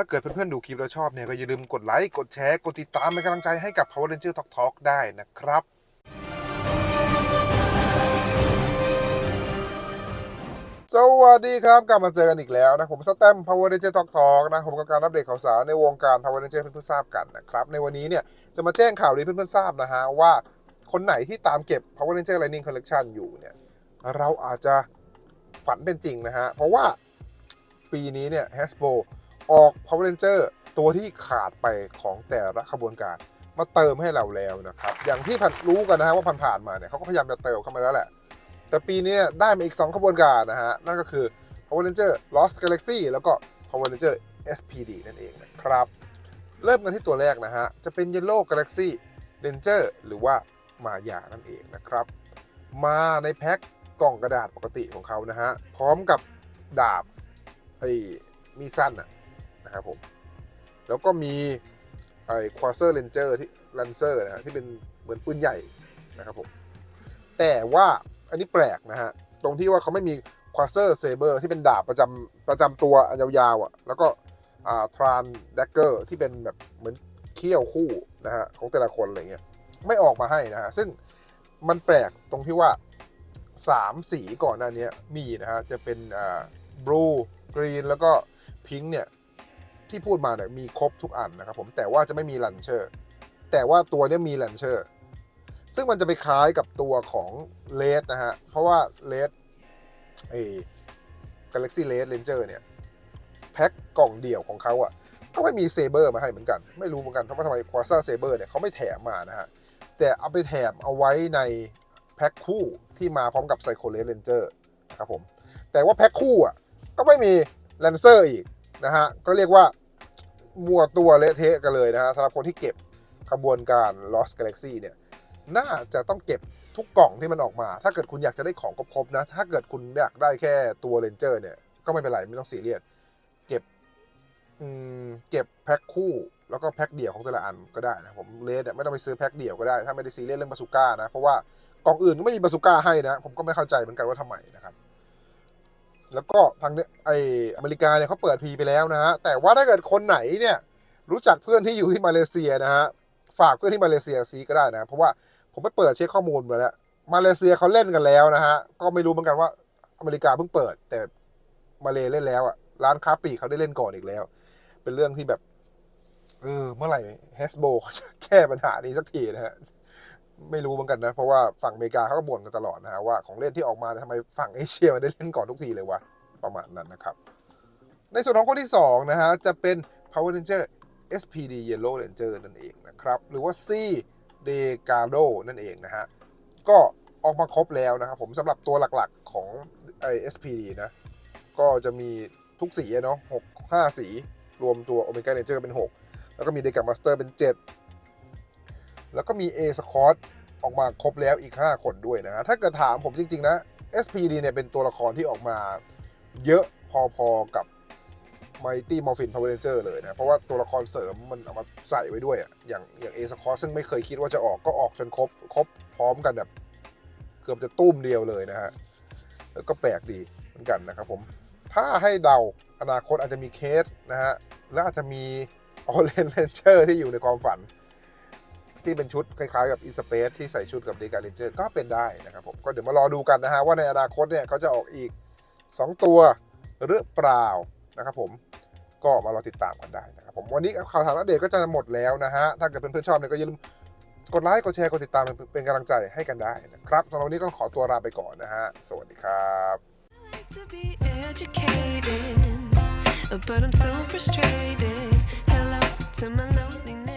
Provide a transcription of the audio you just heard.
าเกิดเพื่อนๆดูคลิปแล้วชอบเนี่ยก็อย่าลืมกดไลค์กดแชร์กดติดตามเป็นกำลังใจให้กับ Power Ranger Talk Talk ได้นะครับสวัสดีครับกลับมาเจอกันอีกแล้วนะผมสแตม Power Ranger Talk Talk นะผมก็การอัปเดตข่าวสารในวงการ Power Ranger เพื่อนๆทราบกันนะครับในวันนี้เนี่ยจะมาแจ้งข่าวดีเพื่อนๆทราบนะฮะว่าคนไหนที่ตามเก็บ Power Ranger Lightning Collection อยู่เนี่ยเราอาจจะฝันเป็นจริงนะฮะเพราะว่าปีนี้เนี่ย Hasbro ออก Power Ranger ตัวที่ขาดไปของแต่ละขบวนการมาเติมให้เราแล้วนะครับ อย่างที่ผ่านรู้กันนะฮะว่าผ่านๆมาเนี่ยเขาก็พยายามจะเติมเข้ามาแล้วแหละ แต่ปีนี้เนี่ยได้มาอีก 2 ขบวนการนะฮะ นั่นก็คือ Power Ranger Lost Galaxy แล้วก็ Power Ranger SPD นั่นเองนะครับ เริ่มกันที่ตัวแรกนะฮะ จะเป็น Yellow Galaxy Ranger หรือว่ามายานั่นเองนะครับ มาในแพ็คกล่องกระดาษปกติของเขานะฮะ พร้อมกับดาบไอ้มีสั้นอะ นะครับผม แล้วก็มีไอ้ควาเซอร์เรนเจอร์ที่ลันเซอร์นะฮะที่เป็นเหมือนปืนใหญ่นะครับผม แต่ว่าอันนี้แปลกนะฮะ ตรงที่ว่าเขาไม่มีควาเซอร์เซเบอร์ที่เป็นดาบประจำประจำตัวอันยาวๆอะ่ะ แล้วก็ทรานแดกเกอร์ที่เป็นแบบเหมือนเขี้ยวคู่นะฮะของแต่ละคนอะไรเงี้ยไม่ออกมาให้นะฮะ ซึ่งมันแปลกตรงที่ว่า 3 สีก่อนหน้านี้มีนะฮะ จะเป็นอ่าบลูกรีนแล้วก็พิงค์เนี่ย ที่พูดมาเนี่ยมีครบทุกอันนะครับผมแต่ว่าจะไม่มีลันเชอร์ แต่ว่าตัวเนี้ยมีลันเชอร์ ซึ่งมันจะไปคล้ายกับตัวของเลดนะฮะ เพราะว่าเลดไอ้ Galaxy Red Ranger เนี่ยแพ็คกล่องเดี่ยวของเขาอะก็ไม่มีเซเบอร์มาให้เหมือนกัน ไม่รู้เหมือนกันเพราะว่าทำไมควาซ่าเซเบอร์เนี่ยเขาไม่แถมมานะฮะ แต่เอาไปแถมเอาไว้ในแพ็คคู่ที่มาพร้อมกับไซโคเลสเรนเจอร์นะครับผม แต่ว่าแพ็คคู่อะก็ไม่มีแลนเซอร์อีกนะฮะ ก็เรียกว่า มัวตัวเละเทะกันเลยนะฮะสำหรับคนที่เก็บขบวนการ Lost Galaxy เนี่ยน่าจะต้องเก็บทุกกล่องที่มันออกมา ถ้าเกิดคุณอยากจะได้ของครบๆนะ ถ้าเกิดคุณอยากได้แค่ตัวเรนเจอร์เนี่ย ก็ไม่เป็นไร ไม่ต้องซีเรียส เก็บอืมเก็บแพ็คคู่ แล้วก็แพ็คเดี่ยวของแต่ละอันก็ได้นะผมเลสไม่ต้องไปซื้อแพ็คเดี่ยวก็ได้ ถ้าไม่ได้ซีเรียสเรื่องบาซูก้านะ เพราะว่ากล่องอื่นก็ไม่มีบาซูก้าให้นะ ผมก็ไม่เข้าใจเหมือนกันว่าทำไมนะครับ แล้วก็ทางเนี่ยไออเมริกาเนี่ยเขาเปิดพีไปแล้วนะฮะ แต่ว่าถ้าเกิดคนไหนเนี่ยรู้จักเพื่อนที่อยู่ที่มาเลเซียนะฮะ ฝากเพื่อนที่มาเลเซียซีก็ได้นะ เพราะว่าผมไปเปิดเช็คข้อมูลมาแล้ว มาเลเซียเขาเล่นกันแล้วนะฮะ ก็ไม่รู้เหมือนกันว่าอเมริกาเพิ่งเปิด แต่มาเลเล่นแล้วอะร้านค้าปลีกเขาได้เล่นก่อนอีกแล้ว เป็นเรื่องที่แบบเออเมื่อไหร่เฮสโบเขาจะแก้ปัญหานี้สักทีนะฮะ ไม่รู้เหมือนกันนะ เพราะว่าฝั่งอเมริกาเขาก็บ่นกันตลอดนะฮะว่าของเล่นที่ออกมาทำไมฝั่งเอเชียมันได้เล่นก่อนทุกทีเลยวะประมาณนั้นนะครับ ในส่วนของคนที่2นะฮะจะเป็น Power Ranger SPD Yellow Ranger นั่นเองนะครับ หรือว่า C d e g a r d o นั่นเองนะฮะ ก็ออกมาครบแล้วนะครับผมสำหรับตัวหลักๆของไอ SPD นะ ก็จะมีทุกสีเนาะหกห้าสี รวมตัว Omega Ranger เป็น 6 แล้วก็มี d e g a Master เป็น 7 แล้วก็มี A Scott ออกมาครบแล้วอีก 5 คนด้วยนะฮะถ้าเกิดถามผมจริง ๆ นะ SPD เนี่ยเป็นตัวละครที่ออกมาเยอะพอๆกับ Mighty Morphin Power Ranger เลยนะ เพราะว่าตัวละครเสริมมันเอามาใส่ไว้ด้วยอย่างอย่าง A Scott ซึ่งไม่เคยคิดว่าจะออกก็ออกจนครบครบพร้อมกันแบบเกือบจะตุ้มเดียวเลยนะฮะแล้วก็แปลกดีเหมือนกันนะครับผมถ้าให้เดาอนาคตอาจจะมีเคสนะฮะแล้วอาจจะมีออเรนเ n นเจอร์ที่อยู่ในความฝัน ที่เป็นชุดคล้ายๆกับอีสเปซที่ใส่ชุดกับเดกาเรนเจอร์ก็เป็นได้นะครับผม ก็เดี๋ยวมารอดูกันนะฮะว่าในอนาคตเนี่ยเขาจะออกอีก 2 ตัวหรือเปล่านะครับผมก็มารอติดตามกันได้นะครับผมวันนี้ข่าวสารอัปเดตก็จะหมดแล้วนะฮะถ้าเกิดเพื่อนๆชอบเนี่ยก็อย่าลืมกดไลค์กดแชร์กดติดตามเป็นกำลังใจให้กันได้นะครับสำหรับวันนี้ก็ขอตัวลาไปก่อนนะฮะสวัสดีครับ to be educated, but I'm so frustrated. Hello to my loneliness.